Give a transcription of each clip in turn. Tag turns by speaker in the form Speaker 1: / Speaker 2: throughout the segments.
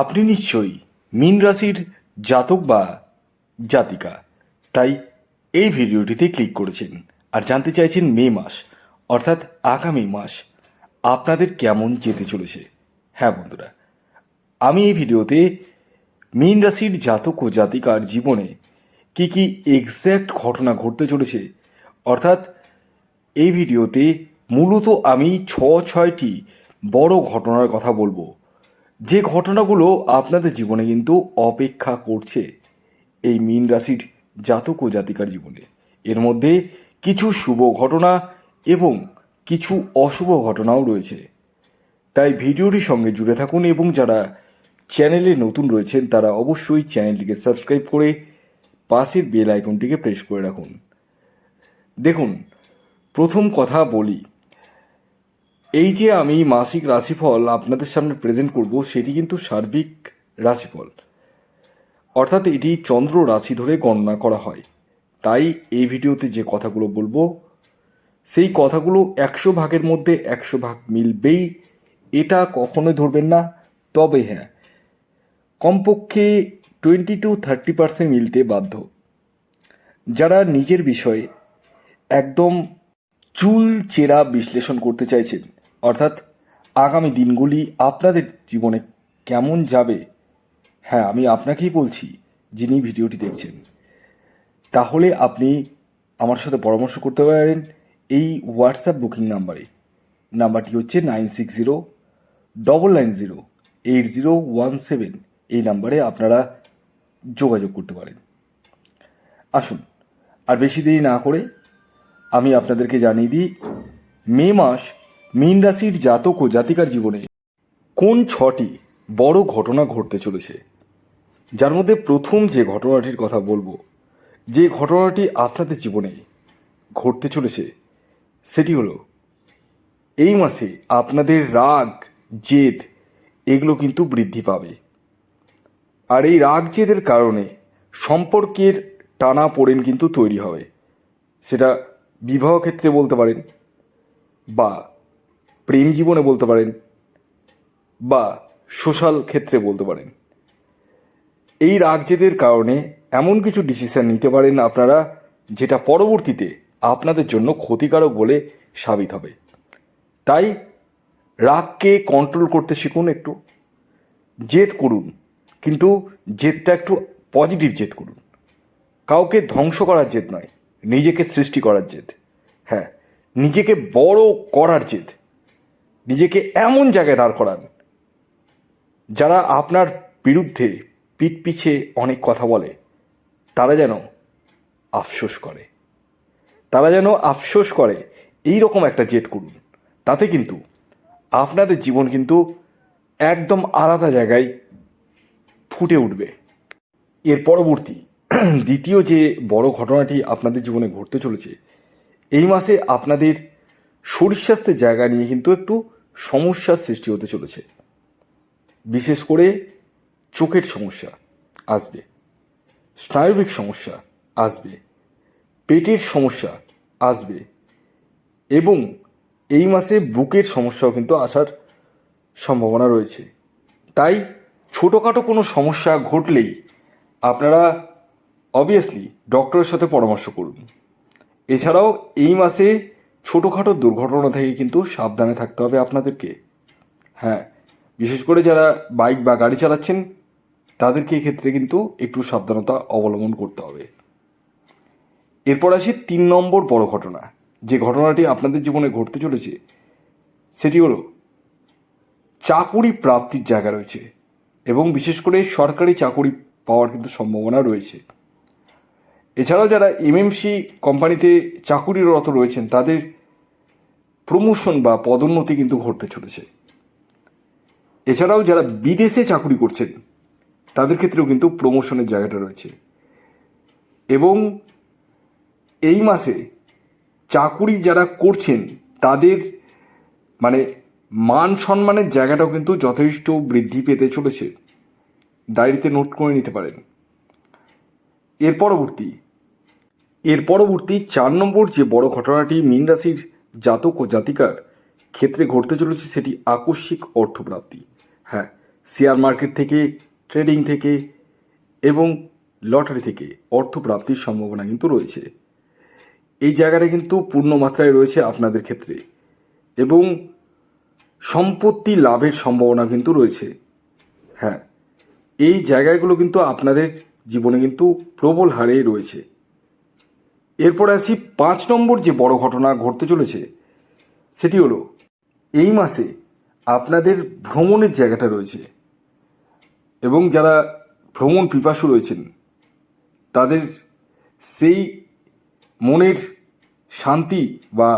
Speaker 1: আপনি নিশ্চয়ই মীন রাশির জাতক বা জাতিকা। তাই এই ভিডিওটিতে ক্লিক করেছেন আর জানতে চাইছেন মে মাস, অর্থাৎ আগামী মাস আপনাদের কেমন যেতে চলেছে। হ্যাঁ বন্ধুরা, আমি এই ভিডিওতে মীন রাশির জাতক ও জাতিকার জীবনে কি কি এক্স্যাক্ট ঘটনা ঘটতে চলেছে, অর্থাৎ এই ভিডিওতে মূলত আমি ছ ছয়টি বড় ঘটনার কথা বলব। যে ঘটনাগুলো আপনাদের জীবনে কিন্তু অপেক্ষা করছে এই মীন রাশির জাতক ও জাতিকার জীবনে। এর মধ্যে কিছু শুভ ঘটনা এবং কিছু অশুভ ঘটনাও রয়েছে। তাই ভিডিওটির সঙ্গে জুড়ে থাকুন এবং যারা চ্যানেলে নতুন রয়েছেন, তারা অবশ্যই চ্যানেলটিকে সাবস্ক্রাইব করে পাশের বেল আইকনটিকে প্রেস করে রাখুন। দেখুন, প্রথম কথা বলি এই যে আমি মাসিক রাশিফল আপনাদের সামনে প্রেজেন্ট করব, সেটি কিন্তু সার্বিক রাশিফল। অর্থাৎ এটি চন্দ্র রাশি ধরে গণনা করা হয়। তাই এই ভিডিওতে যে কথাগুলো বলব, সেই কথাগুলো একশো ভাগের মধ্যে একশো ভাগ মিলবেই। এটা কখনোই ধরবেন না। তবে হ্যাঁ কমপক্ষে টোয়েন্টি টু থার্টি পার্সেন্ট মিলতে বাধ্য। যারা নিজের বিষয়ে একদম চুল চেরা বিশ্লেষণ করতে চাইছেন অর্থাৎ আগামী দিনগুলি আপনাদের জীবনে কেমন যাবে? হ্যাঁ আমি আপনাকেই বলছি যিনি ভিডিওটি দেখছেন। তাহলে আপনি আমার সাথে পরামর্শ করতে পারেন এই হোয়াটসঅ্যাপ বুকিং নাম্বারে। নাম্বারটি হচ্ছে nine six zero double nine zero eight zero one seven এই নাম্বারে আপনারা যোগাযোগ করতে পারেন। আসুন, আর বেশি দেরি না করে আমি আপনাদেরকে জানিয়ে দিই, মে মাস মীন রাশির জাতক ও জাতিকার জীবনে কোন ছটি বড় ঘটনা ঘটতে চলেছে? যার মধ্যে প্রথম যে ঘটনাটির কথা বলব, যে ঘটনাটি আপনাদের জীবনে ঘটতে চলেছে, সেটি হলো, এই মাসে আপনাদের রাগ, জেদ, এগুলো কিন্তু বৃদ্ধি পাবে। আর এই রাগ, জেদের কারণে সম্পর্কের টানা পোড়েন কিন্তু তৈরি হবে। সেটা বিবাহ ক্ষেত্রে বলতে পারেন বা প্রেম জীবনে বলতে পারেন বা সোশ্যাল ক্ষেত্রে বলতে পারেন। এই রাগজেদের কারণে এমন কিছু ডিসিশন নিতে পারেন আপনারা যেটা পরবর্তীতে আপনাদের জন্য ক্ষতিকারক বলে সাবিত হবে। তাই রাগকে কন্ট্রোল করতে শিখুন একটু, জেদ করুন, কিন্তু জেদটা একটু পজিটিভ জেদ করুন। কাউকে ধ্বংস করার জেদ নয়, নিজেকে সৃষ্টি করার জেদ। হ্যাঁ নিজেকে বড় করার জেদ। নিজেকে এমন জায়গায় দাঁড় করান যারা আপনার বিরুদ্ধে পিঠ পিছে অনেক কথা বলে। তারা যেন আফসোস করে। তারা যেন আফসোস করে। এই রকম একটা জেদ করুন। তাতে কিন্তু আপনাদের জীবন কিন্তু একদম আলাদা জায়গায় ফুটে উঠবে। এর পরবর্তী, দ্বিতীয় যে বড় ঘটনাটি আপনাদের জীবনে ঘটতে চলেছে, এই মাসে আপনাদের শরীর স্বাস্থ্যের জায়গা নিয়ে কিন্তু একটু সমস্যার সৃষ্টি হতে চলেছে। বিশেষ করে চোখের সমস্যা আসবে, স্নায়বিক সমস্যা আসবে, পেটের সমস্যা আসবে এবং এই মাসে বুকের সমস্যাও কিন্তু আসার সম্ভাবনা রয়েছে। তাই ছোটোখাটো কোনো সমস্যা ঘটলেই আপনারা অবভিয়াসলি ডক্টরের সাথে পরামর্শ করুন। এছাড়াও এই মাসে ছোটোখাটো দুর্ঘটনা থেকে কিন্তু সাবধানে থাকতে হবে আপনাদেরকে। হ্যাঁ বিশেষ করে যারা বাইক বা গাড়ি চালাচ্ছেন, তাদেরকে এক্ষেত্রে কিন্তু একটু সাবধানতা অবলম্বন করতে হবে। এরপর আসি তিন নম্বর বড় ঘটনা। যে ঘটনাটি আপনাদের জীবনে ঘটতে চলেছে, সেটি হলো চাকুরি প্রাপ্তির জায়গা রয়েছে এবং বিশেষ করে সরকারি চাকুরি পাওয়ার কিন্তু সম্ভাবনা রয়েছে। এছাড়াও যারা এমএমসি কোম্পানিতে চাকুরিরত রয়েছেন, তাদের প্রমোশন বা পদোন্নতি কিন্তু ঘটতে চলেছে। এছাড়াও যারা বিদেশে চাকুরি করছেন, তাদের ক্ষেত্রেও কিন্তু প্রমোশনের জায়গাটা রয়েছে। এবং এই মাসে চাকুরি যারা করছেন, তাদের মানে মান সম্মানের জায়গাটাও কিন্তু যথেষ্ট বৃদ্ধি পেতে চলেছে। ডায়েরিতে নোট করে নিতে পারেন। এর পরবর্তী এর পরবর্তী চার নম্বর যে বড় ঘটনাটি মীন রাশির জাতক ও জাতিকার ক্ষেত্রে ঘটতে চলেছে সেটি আকস্মিক অর্থপ্রাপ্তি। হ্যাঁ শেয়ার মার্কেট থেকে ট্রেডিং থেকে এবং লটারি থেকে অর্থ প্রাপ্তির সম্ভাবনা কিন্তু রয়েছে। এই জায়গাটা কিন্তু পূর্ণ মাত্রায় রয়েছে আপনাদের ক্ষেত্রে এবং সম্পত্তি লাভের সম্ভাবনা কিন্তু রয়েছে। হ্যাঁ এই জায়গাগুলো কিন্তু আপনাদের জীবনে কিন্তু প্রবল হারেই রয়েছে। এরপর আসি পাঁচ নম্বর যে বড় ঘটনা ঘটতে চলেছে, সেটি হলো, এই মাসে আপনাদের ভ্রমণের জায়গাটা রয়েছে এবং যারা ভ্রমণ পিপাসু রয়েছেন, তাদের সেই মনের শান্তি বা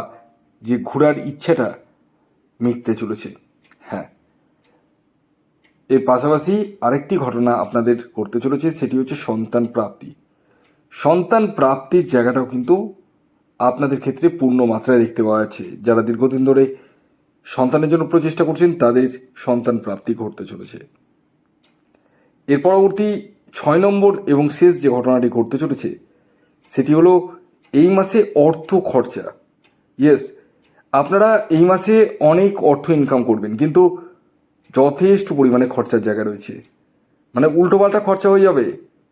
Speaker 1: যে ঘোরার ইচ্ছাটা মিটতে চলেছে। হ্যাঁ। এর পাশাপাশি আরেকটি ঘটনা আপনাদের ঘটতে চলেছে, সেটি হচ্ছে সন্তান প্রাপ্তি। সন্তান প্রাপ্তির জায়গাটাও কিন্তু আপনাদের ক্ষেত্রে পূর্ণ মাত্রায় দেখতে পাওয়া যাচ্ছে। যারা দীর্ঘদিন ধরে সন্তানের জন্য প্রচেষ্টা করছেন, তাদের সন্তান প্রাপ্তি ঘটতে চলেছে। এর পরবর্তী ছয় নম্বর এবং শেষ যে ঘটনাটি ঘটতে চলেছে, সেটি হলো এই মাসে অর্থ খরচা। ইয়েস আপনারা এই মাসে অনেক অর্থ ইনকাম করবেন, কিন্তু যথেষ্ট পরিমাণে খরচার জায়গা রয়েছে। মানে উল্টোপাল্টা খরচা হয়ে যাবে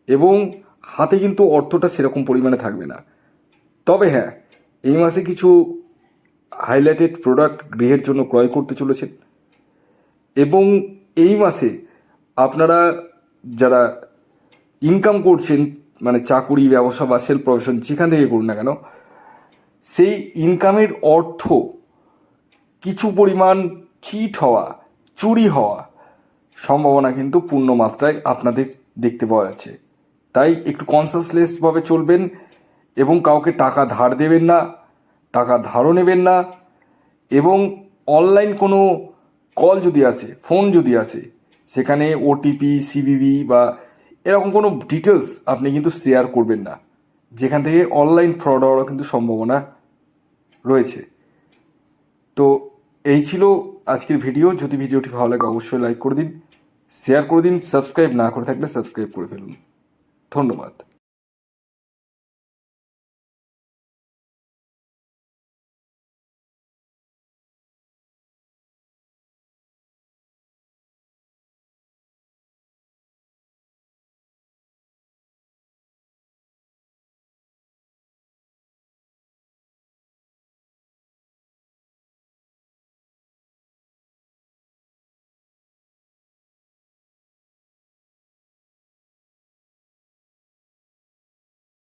Speaker 1: এবং হাতে কিন্তু অর্থটা সেরকম পরিমাণে থাকবে না। তবে হ্যাঁ এই মাসে কিছু হাইলাইটেড প্রোডাক্ট গৃহের জন্য ক্রয় করতে চলেছেন। এবং এই মাসে আপনারা যারা ইনকাম করছেন মানে চাকুরি, ব্যবসা বা সেলফ প্রফেশন যেখান থেকে করুন না কেন, সেই ইনকামের অর্থ কিছু পরিমাণ চিট হওয়া, চুরি হওয়া সম্ভাবনা কিন্তু পূর্ণ মাত্রায় আপনাদের দেখতে পাওয়া যাচ্ছে। তাই একটু কনসাসলেসভাবে চলবেন এবং কাউকে টাকা ধার দেবেন না, টাকা ধারও নেবেন না এবং অনলাইন কোনো কল যদি আসে ফোন যদি আসে, সেখানে ওটিপি সিবিবি বা এরকম কোনো ডিটেলস আপনি কিন্তু শেয়ার করবেন না। যেখান থেকে অনলাইন ফ্রড হওয়ারও কিন্তু সম্ভাবনা রয়েছে। তো এই ছিল আজকের ভিডিও যদি ভিডিওটি ভালো লাগে, অবশ্যই লাইক করে দিন শেয়ার করে দিন সাবস্ক্রাইব না করে থাকলে সাবস্ক্রাইব করে ফেলুন। ধন্যবাদ।